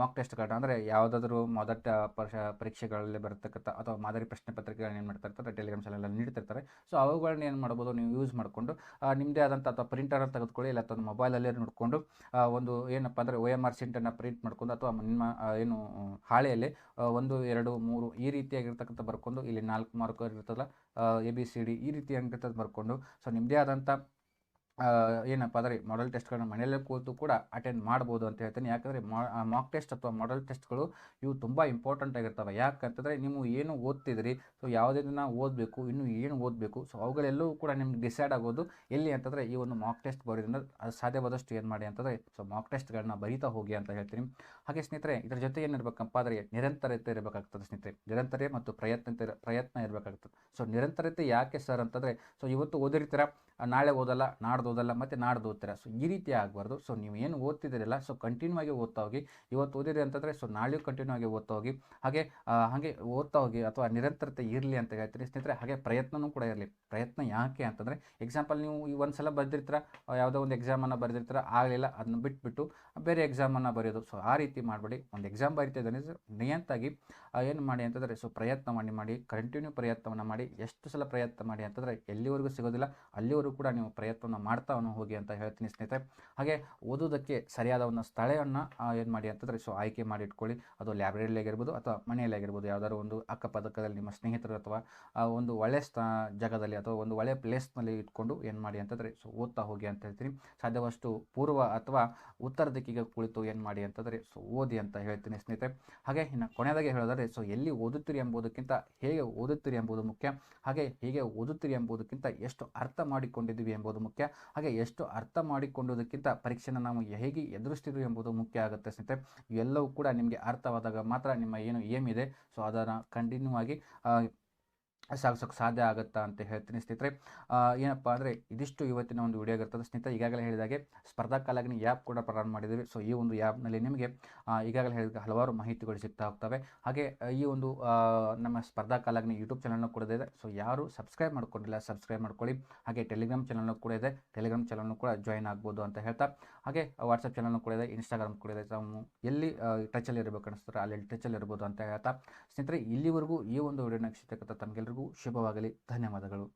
ಮಾಕ್ ಟೆಸ್ಟ್ಗಳನ್ನ ಅಂದರೆ ಯಾವುದಾದ್ರೂ ಮೊದಟ ಪರೀಕ್ಷ, ಪರೀಕ್ಷೆಗಳಲ್ಲಿ ಬರತಕ್ಕಂಥ ಅಥವಾ ಮಾದರಿ ಪ್ರಶ್ನೆ ಪತ್ರಿಕೆಗಳನ್ನ ಏನು ಮಾಡ್ತಾ ಇರ್ತಾರೆ, ಟೆಲಿಗ್ರಾಮ್ ಚಾನಲಲ್ಲಿ ನೀಡ್ತಿರ್ತಾರೆ. ಸೊ ಅವುಗಳನ್ನ ಏನು ಮಾಡ್ಬೋದು, ನೀವು ಯೂಸ್ ಮಾಡಿಕೊಂಡು ನಿಮ್ಮದೇ ಆದಂಥ ಅಥವಾ ಪ್ರಿಂಟರನ್ನು ತೆಗೆದುಕೊಳ್ಳಿ, ಇಲ್ಲ ಅಥವಾ ಮೊಬೈಲಲ್ಲೇ ನೋಡಿಕೊಂಡು ಒಂದು ಏನಪ್ಪ ಅಂದರೆ ಒ ಎಂ ಆರ್ ಸಿಂಟನ್ನು ಪ್ರಿಂಟ್ ಮಾಡ್ಕೊಂಡು ಅಥವಾ ನಿಮ್ಮ ಏನು, ಹಾಳೆಯಲ್ಲಿ ಒಂದು, ಎರಡು, ಮೂರು ಈ ರೀತಿಯಾಗಿರ್ತಕ್ಕಂಥ ಬರ್ಕೊಂಡು, ಇಲ್ಲಿ ನಾಲ್ಕು ಮಾರ್ಕ್ ಇರ್ತದಲ್ಲ ಎ ಬಿ ಸಿ ಡಿ ಈ ರೀತಿಯಾಗಿರ್ತದ್ದು ಬರ್ಕೊಂಡು ಸೊ ನಿಮ್ಮದೇ ಆದಂಥ ಏನಪ್ಪ ಅಂದರೆ ಮಾಡೆಲ್ ಟೆಸ್ಟ್ಗಳನ್ನ ಮನೆಯಲ್ಲೇ ಕೂತು ಕೂಡ ಅಟೆಂಡ್ ಮಾಡ್ಬೋದು ಅಂತ ಹೇಳ್ತೀನಿ. ಯಾಕಂದರೆ ಮಾಕ್ ಟೆಸ್ಟ್ ಅಥವಾ ಮಾಡೆಲ್ ಟೆಸ್ಟ್ಗಳು ಇವು ತುಂಬ ಇಂಪಾರ್ಟೆಂಟ್ ಆಗಿರ್ತವೆ. ಯಾಕಂತಂದರೆ ನೀವು ಏನು ಓದ್ತಿದ್ರಿ ಸೊ ಯಾವುದನ್ನ ಓದಬೇಕು, ಇನ್ನು ಏನು ಓದಬೇಕು ಸೊ ಅವುಗಳೆಲ್ಲವೂ ಕೂಡ ನಿಮ್ಗೆ ಡಿಸೈಡ್ ಆಗೋದು ಎಲ್ಲಿ ಅಂತಂದರೆ ಈ ಒಂದು ಮಾಕ್ ಟೆಸ್ಟ್ ಬರೋದ್ರಿಂದ ಅದು ಸಾಧ್ಯವಾದಷ್ಟು ಏನು ಮಾಡಿ ಅಂತಂದರೆ ಸೊ ಮಾಕ್ ಟೆಸ್ಟ್ಗಳನ್ನ ಬರೀತಾ ಹೋಗಿ ಅಂತ ಹೇಳ್ತೀನಿ. ಹಾಗೆ ಸ್ನೇಹಿತರೆ, ಇದರ ಜೊತೆ ಏನಿರಬೇಕಪ್ಪ ಅಂದರೆ ನಿರಂತರತೆ ಇರಬೇಕಾಗ್ತದೆ ಸ್ನೇಹಿತರೆ. ನಿರಂತರ ಮತ್ತು ಪ್ರಯತ್ನ ಪ್ರಯತ್ನ ಇರಬೇಕಾಗ್ತದೆ. ಸೊ ನಿರಂತರತೆ ಯಾಕೆ ಸರ್ ಅಂತಂದರೆ ಸೊ ಇವತ್ತು ಓದಿರ್ತೀರ? ನಾಳೆ ಓದಲ್ಲ, ನಾಡ್ದು ಓದಲ್ಲ, ಮತ್ತು ನಾಡ್ದು ಓದ್ತೀರ. ಸೊ ಈ ರೀತಿ ಆಗಬಾರ್ದು. ಸೊ ನೀವು ಏನು ಓದ್ತಿದ್ದೀರಲ್ಲ ಸೊ ಕಂಟಿನ್ಯೂ ಆಗಿ ಓದ್ತಾ ಹೋಗಿ. ಇವತ್ತು ಓದಿದೆ ಅಂತಂದರೆ ಸೊ ನಾಳೆಯೂ ಕಂಟಿನ್ಯೂ ಆಗಿ ಓದ್ತಾ ಹೋಗಿ. ಹಾಗೆ ಹಾಗೆ ಓದ್ತಾ ಹೋಗಿ ಅಥವಾ ನಿರಂತರತೆ ಇರಲಿ ಅಂತ ಹೇಳ್ತೀನಿ. ಸ್ನೇಹಿತರೆ, ಹಾಗೆ ಪ್ರಯತ್ನವೂ ಕೂಡ ಇರಲಿ. ಪ್ರಯತ್ನ ಯಾಕೆ ಅಂತಂದರೆ ಎಕ್ಸಾಂಪಲ್ ನೀವು ಈ ಒಂದು ಸಲ ಬರೆದಿರ್ತೀರ ಯಾವುದೋ ಒಂದು ಎಕ್ಸಾಮನ್ನು ಬರೆದಿರ್ತೀರ, ಆಗಲಿಲ್ಲ, ಅದನ್ನ ಬಿಟ್ಬಿಟ್ಟು ಬೇರೆ ಎಕ್ಸಾಮನ್ನು ಬರೆಯೋದು. ಸೊ ಆ ರೀತಿ ಮಾಡಬೇಡಿ. ಒಂದು ಎಕ್ಸಾಮ್ ಬರಿತಿದ್ದಾನೆ ನಿಯಂತಾಗಿ ಏನು ಮಾಡಿ ಅಂತಂದರೆ ಸೊ ಪ್ರಯತ್ನ ಮಾಡಿ ಮಾಡಿ ಕಂಟಿನ್ಯೂ ಪ್ರಯತ್ನವನ್ನು ಮಾಡಿ, ಎಷ್ಟು ಸಲ ಪ್ರಯತ್ನ ಮಾಡಿ ಅಂತಂದರೆ, ಎಲ್ಲಿವರೆಗೂ ಸಿಗೋದಿಲ್ಲ, ಅಲ್ಲಿವರೆಗೂ ಎಲ್ಲರೂ ಕೂಡ ನೀವು ಪ್ರಯತ್ನವನ್ನು ಮಾಡ್ತಾ ಹೋಗಿ ಅಂತ ಹೇಳ್ತೀನಿ ಸ್ನೇಹಿತರೆ. ಹಾಗೆ ಓದೋದಕ್ಕೆ ಸರಿಯಾದ ಒಂದು ಸ್ಥಳವನ್ನು ಏನು ಮಾಡಿ ಅಂತಂದರೆ ಸೊ ಆಯ್ಕೆ ಮಾಡಿ ಇಟ್ಕೊಳ್ಳಿ ಅದು ಲ್ಯಾಬ್ರರಿಯಲ್ಲಿ ಆಗಿರ್ಬೋದು ಅಥವಾ ಮನೆಯಲ್ಲಿ ಆಗಿರ್ಬೋದು, ಯಾವುದಾದ್ರು ಒಂದು ಅಕ್ಕಪಕ್ಕದಲ್ಲಿ ನಿಮ್ಮ ಸ್ನೇಹಿತರು ಅಥವಾ ಒಂದು ಒಳ್ಳೆಯ ಸ್ಥಾ, ಜಾಗದಲ್ಲಿ ಅಥವಾ ಒಂದು ಒಳ್ಳೆಯ ಪ್ಲೇಸ್ನಲ್ಲಿ ಇಟ್ಕೊಂಡು ಏನು ಮಾಡಿ ಅಂತಂದರೆ ಸೊ ಓದ್ತಾ ಹೋಗಿ ಅಂತ ಹೇಳ್ತೀನಿ. ಸಾಧ್ಯವಷ್ಟು ಪೂರ್ವ ಅಥವಾ ಉತ್ತರ ದಿಕ್ಕಿಗೆ ಕುಳಿತು ಏನು ಮಾಡಿ ಅಂತಂದರೆ ಸೊ ಓದಿ ಅಂತ ಹೇಳ್ತೀನಿ ಸ್ನೇಹಿತರೆ. ಹಾಗೆ ಇನ್ನು ಕೊನೆಯದಾಗಿ ಹೇಳೋದಾದ್ರೆ ಸೊ ಎಲ್ಲಿ ಓದುತ್ತೀರಿ ಎಂಬುದಕ್ಕಿಂತ ಹೇಗೆ ಓದುತ್ತೀರಿ ಎಂಬುದು ಮುಖ್ಯ. ಹಾಗೆ ಹೇಗೆ ಓದುತ್ತೀರಿ ಎಂಬುದಕ್ಕಿಂತ ಎಷ್ಟು ಅರ್ಥ ಮಾಡಿಕೊಂಡಿದ್ದೀವಿ ಎಂಬುದು ಮುಖ್ಯ. ಹಾಗೆ ಎಷ್ಟು ಅರ್ಥ ಮಾಡಿಕೊಂಡುದಕ್ಕಿಂತ ಪರೀಕ್ಷೆನ ನಾವು ಹೇಗೆ ಎದುರಿಸ್ತೀವಿ ಎಂಬುದು ಮುಖ್ಯ ಆಗುತ್ತೆ ಸ್ನೇಹಿತರೆ. ಇವೆಲ್ಲವೂ ಕೂಡ ನಿಮಗೆ ಅರ್ಥವಾದಾಗ ಮಾತ್ರ ನಿಮ್ಮ ಏನು ಏಮ್ ಇದೆ, ಸೊ ಅದನ್ನು ಕಂಟಿನ್ಯೂ ಆಗಿ ಸಾಗಿಸೋಕೆ ಸಾಧ್ಯ ಆಗುತ್ತಾ ಅಂತ ಹೇಳ್ತೀನಿ ಸ್ನೇಹಿತರೆ. ಏನಪ್ಪ ಅಂದರೆ ಇದಿಷ್ಟು ಇವತ್ತಿನ ಒಂದು ವಿಡಿಯೋ ಇರ್ತದೆ ಸ್ನೇಹಿತರೆ, ಈಗಾಗಲೇ ಹೇಳಿದಾಗೆ ಸ್ಪರ್ಧಾ ಕಾಲಾಗ್ನಿ ಆ್ಯಪ್ ಕೂಡ ಪ್ರಾರಂಭ ಮಾಡಿದ್ದೀವಿ. ಸೊ ಈ ಒಂದು ಆ್ಯಪ್ನಲ್ಲಿ ನಿಮಗೆ ಈಗಾಗಲೇ ಹೇಳಿದ ಹಲವಾರು ಮಾಹಿತಿಗಳು ಸಿಗ್ತಾ ಹೋಗ್ತವೆ. ಹಾಗೆ, ಈ ಒಂದು ನಮ್ಮ ಸ್ಪರ್ಧಾ ಕಾಲಾಗ್ನಿ ಯೂಟ್ಯೂಬ್ ಚಾನಲ್ನ ಕೂಡ ಇದೆ. ಸೊ ಯಾರು ಸಬ್ಸ್ಕ್ರೈಬ್ ಮಾಡ್ಕೊಂಡಿಲ್ಲ ಸಬ್ಸ್ಕ್ರೈಬ್ ಮಾಡ್ಕೊಳ್ಳಿ. ಹಾಗೆ ಟೆಲಿಗ್ರಾಮ್ ಚಾನಲ್ನೂ ಕೂಡ ಇದೆ. ಟೆಲಿಗ್ರಾಮ್ ಚಾನಲ್ನೂ ಕೂಡ ಜಾಯಿನ್ ಆಗ್ಬೋದು ಅಂತ ಹೇಳ್ತಾ. ಹಾಗೆ ವಾಟ್ಸಪ್ ಚಾನಲ್ ಕೂಡ ಇದೆ ಇನ್ಸ್ಟಾಗ್ರಾಮ್ ಕೂಡ ಇದೆ. ತಾವು ಎಲ್ಲಿ ಟಚಲ್ಲಿ ಇರಬೇಕು ಅನಿಸ್ತಾರೆ ಅಲ್ಲಿ ಟಚಲ್ಲಿ ಇರ್ಬೋದು ಅಂತ ಹೇಳ್ತಾ. ಸ್ನೇಹಿತರೆ, ಇಲ್ಲಿವರೆಗೂ ಈ ಒಂದು ವಿಡಿಯೋನ ವೀಕ್ಷಿಸತಕ್ಕಂಥ ತಮಗೆಲ್ಲರಿಗೂ ಶುಭವಾಗಲಿ. ಧನ್ಯವಾದಗಳು.